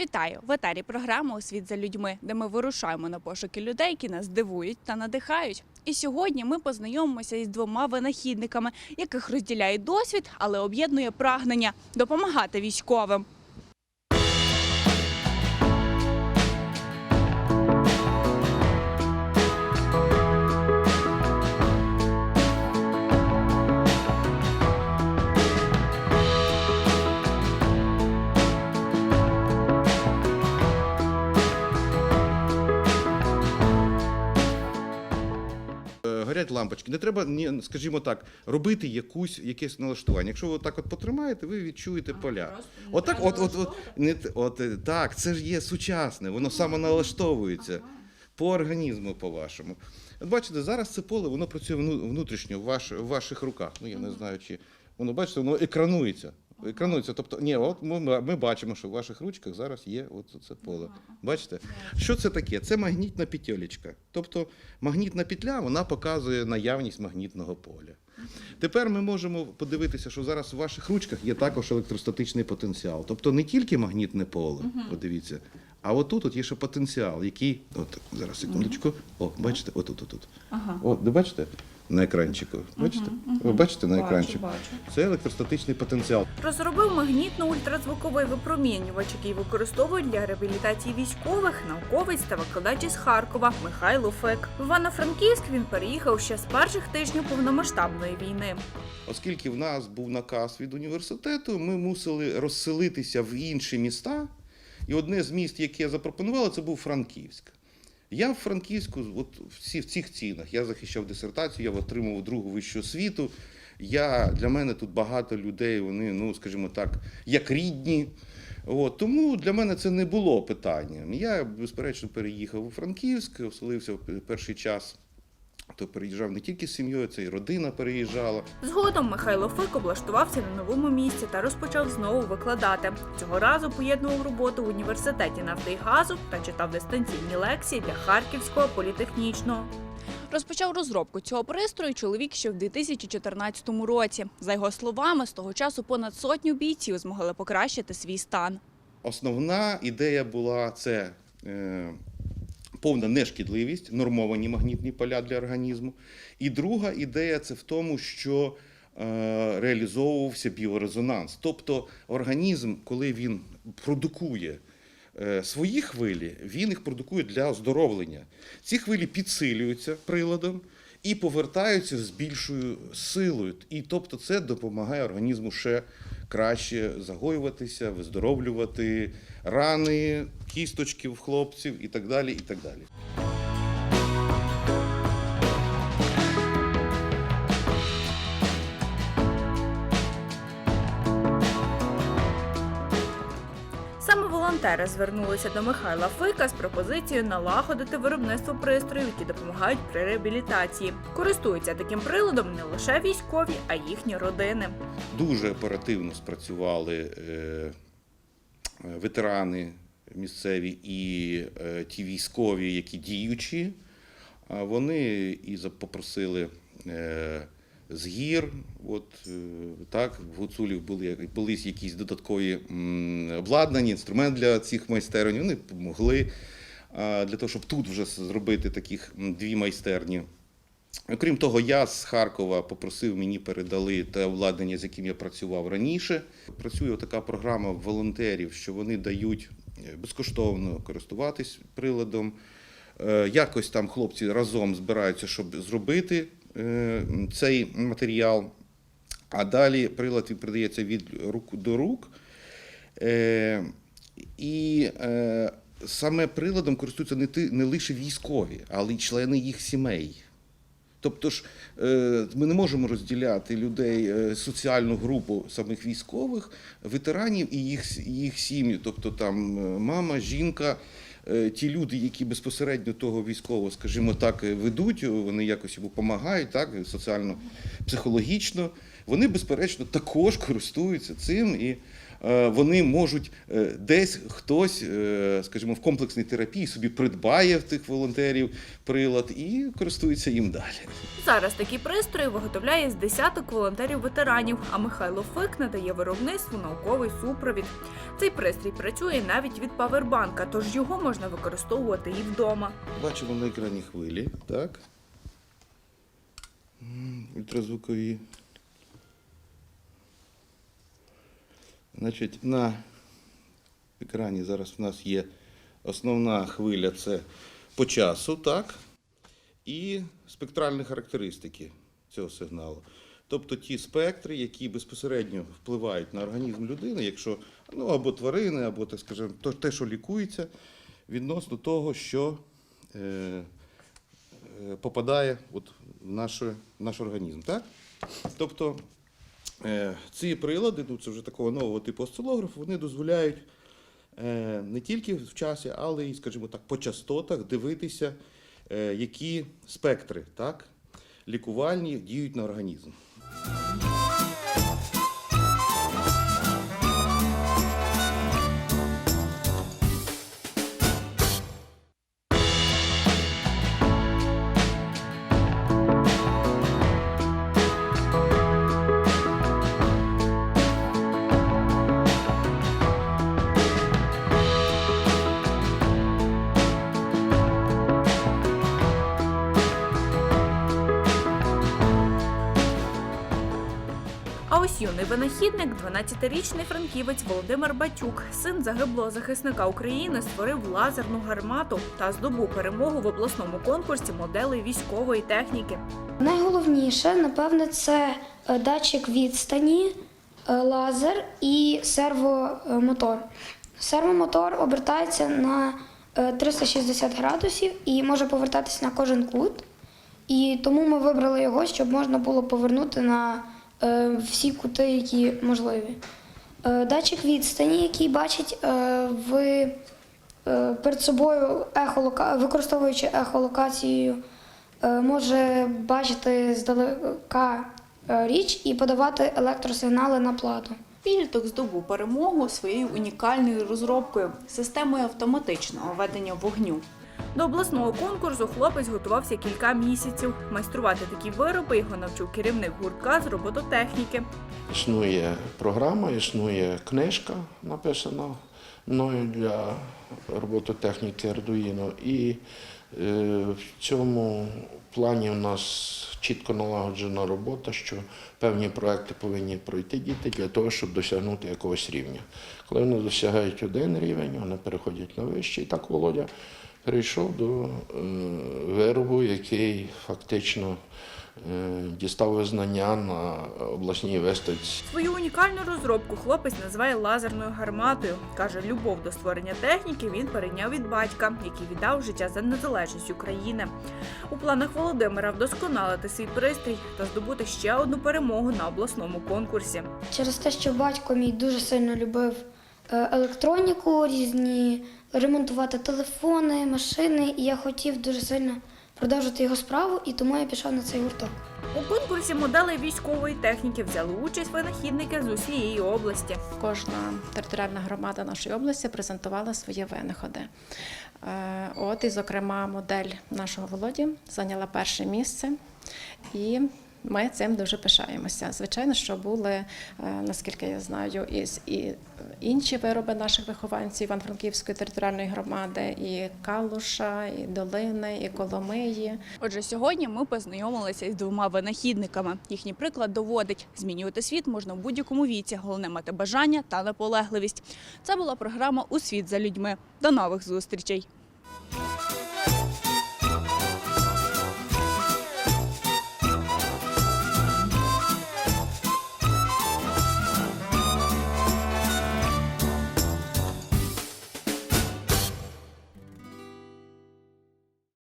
Вітаю в етері програми Освіт за людьми, де ми вирушаємо на пошуки людей, які нас дивують та надихають. І сьогодні ми познайомимося із двома винахідниками, яких розділяє досвід, але об'єднує прагнення допомагати військовим. Лампочки. Не треба, ні, скажімо так, робити якусь, якесь налаштування. Якщо ви так от потримаєте, ви відчуєте поля. Отак, от, от, от, не, от, е, так, це ж є сучасне, воно самоналаштовується ага. по організму, по-вашому. От бачите, зараз це поле, воно працює внутрішньо в, ваш, в ваших руках. Ну, я не знаю, чи воно, бачите, воно екранується. Екранується. Тобто, ні, от ми, ми бачимо, що в ваших ручках зараз є от це поле. Бачите? Що це таке? Це магнітна петелечка. Тобто магнітна петля вона показує наявність магнітного поля. Тепер ми можемо подивитися, що зараз в ваших ручках є також електростатичний потенціал. Тобто не тільки магнітне поле, подивіться, а отут от є ще потенціал, який. От зараз секундочку. О, бачите, отут, отут. Ага. От, ви бачите на екранчику? Бачите? Ви бачите на екранчику? Це електростатичний потенціал. Розробив магнітно-ультразвуковий випромінювач, який використовують для реабілітації військових, науковець та викладач із Харкова Михайло Фек. В Івано-Франківськ він переїхав ще з перших тижнів повномасштабної війни. Оскільки в нас був наказ від університету, ми мусили розселитися в інші міста. І одне з міст, яке запропонували, це був Франківськ. Я в Франківську, от всі в цих цінах, я захищав дисертацію, я отримував другу вищу освіту. Я, для мене тут багато людей, вони, ну, скажімо так, як рідні. От, тому для мене це не було питанням. Я, безперечно, переїхав у Франківськ, оселився в перший час. То переїжджав не тільки з сім'єю, це і родина переїжджала. Згодом Михайло Фик облаштувався на новому місці та розпочав знову викладати. Цього разу поєднував роботу в університеті нафти і газу та читав дистанційні лекції для Харківського політехнічного. Розпочав розробку цього пристрою чоловік ще в 2014 році. За його словами, з того часу понад сотню бійців змогли покращити свій стан. Основна ідея була це е, повна нешкідливість, нормовані магнітні поля для організму. І друга ідея це в тому, що е, реалізовувався біорезонанс. Тобто організм, коли він продукує е, свої хвилі, він їх продукує для оздоровлення. Ці хвилі підсилюються приладом. І повертаються з більшою силою, і тобто це допомагає організму ще краще загоюватися, виздоровлювати рани, кісточки в хлопців і так далі. І так далі. Волонтери звернулися до Михайла Фика з пропозицією налагодити виробництво пристроїв, які допомагають при реабілітації. Користуються таким приладом не лише військові, а й їхні родини. Дуже оперативно спрацювали е, ветерани місцеві і е, ті військові, які діючі. Вони і попросили е, з гір. От е, так, в Гуцулів були були якісь додаткові м, обладнані, інструмент для цих майстерень. Вони допомогли для того, щоб тут вже зробити таких дві майстерні. Окрім того, я з Харкова попросив, мені передали те обладнання, з яким я працював раніше. Працює така програма волонтерів, що вони дають е, безкоштовно користуватись приладом. Е, Якось там хлопці разом збираються, щоб зробити цей матеріал. А далі прилад передається від рук до рук. Е, І е, саме приладом користуються не, ти, не лише військові, але й члени їх сімей. Тобто ж е, ми не можемо розділяти людей, е, соціальну групу самих військових, ветеранів і їх, їх сім'ї. Тобто там е, мама, жінка, е, ті люди, які безпосередньо того військового, скажімо так, е, ведуть, вони якось йому допомагають, так, соціально, психологічно, вони, безперечно, також користуються цим. І е, вони можуть е, десь хтось, е, скажімо, в комплексній терапії собі придбає в тих волонтерів прилад і користується їм далі. Зараз такі пристрої виготовляє з десяток волонтерів-ветеранів, а Михайло Фик надає виробництву науковий супровід. Цей пристрій працює навіть від павербанка, тож його можна використовувати і вдома. Бачимо на екрані хвилі, так? Ультразвукові. Значить, на екрані зараз в нас є основна хвиля це по часу, так? І спектральні характеристики цього сигналу. Тобто ті спектри, які безпосередньо впливають на організм людини, якщо ну, або тварини, або так скажемо, те, що лікується, відносно того, що е, е, попадає от в наш, в наш організм. Так? Тобто ці прилади, ну, це вже такого нового типу осцилограф, вони дозволяють е, не тільки в часі, але й, скажімо так, по частотах дивитися, е, які спектри так, лікувальні діють на організм. Ось юний винахідник, 12-річний франківець Володимир Батюк, син загиблого захисника України, створив лазерну гармату та здобув перемогу в обласному конкурсі моделей військової техніки. Найголовніше, напевне, це е, датчик відстані, е, лазер і сервомотор. Сервомотор обертається на е, 360 градусів і може повертатися на кожен кут. І тому ми вибрали його, щоб можна було повернути на е, всі кути, які можливі. Е, Датчик відстані, який бачить е, в, е, перед собою ехолока... використовуючи ехолокацією, е, може бачити здалека е, річ і подавати електросигнали на плату. Підліток здобув перемогу своєю унікальною розробкою системою автоматичного ведення вогню. До обласного конкурсу хлопець готувався кілька місяців. Майструвати такі вироби його навчив керівник гуртка з робототехніки. Існує програма, існує книжка, написана мною для робототехніки Arduino. І е, в цьому плані у нас чітко налагоджена робота, що певні проекти повинні пройти діти для того, щоб досягнути якогось рівня. Коли вони досягають один рівень, вони переходять на вищий. Так Володя перейшов до е, виробу, який фактично е, дістав визнання на обласній виставці. Свою унікальну розробку хлопець називає лазерною гарматою. каже, любов до створення техніки він перейняв від батька, який віддав життя за незалежність України. У планах Володимира вдосконалити свій пристрій та здобути ще одну перемогу на обласному конкурсі. Через те, що батько мій дуже сильно любив е, електроніку, різні ремонтувати телефони, машини, і я хотів дуже сильно продовжити його справу, і тому я пішов на цей гурток. У конкурсі моделей військової техніки взяли участь винахідники з усієї області. Кожна територіальна громада нашої області презентувала свої винаходи. Е, От, і, зокрема, модель нашого Володі зайняла перше місце, і ми цим дуже пишаємося. Звичайно, що були, е, наскільки я знаю, і, інші вироби наших вихованців Івано-Франківської територіальної громади, і Калуша, і Долини, і Коломиї. Отже, сьогодні ми познайомилися із двома винахідниками. Їхній приклад доводить, змінювати світ можна в будь-якому віці. Головне мати бажання та наполегливість. Це була програма У світ за людьми. До нових зустрічей.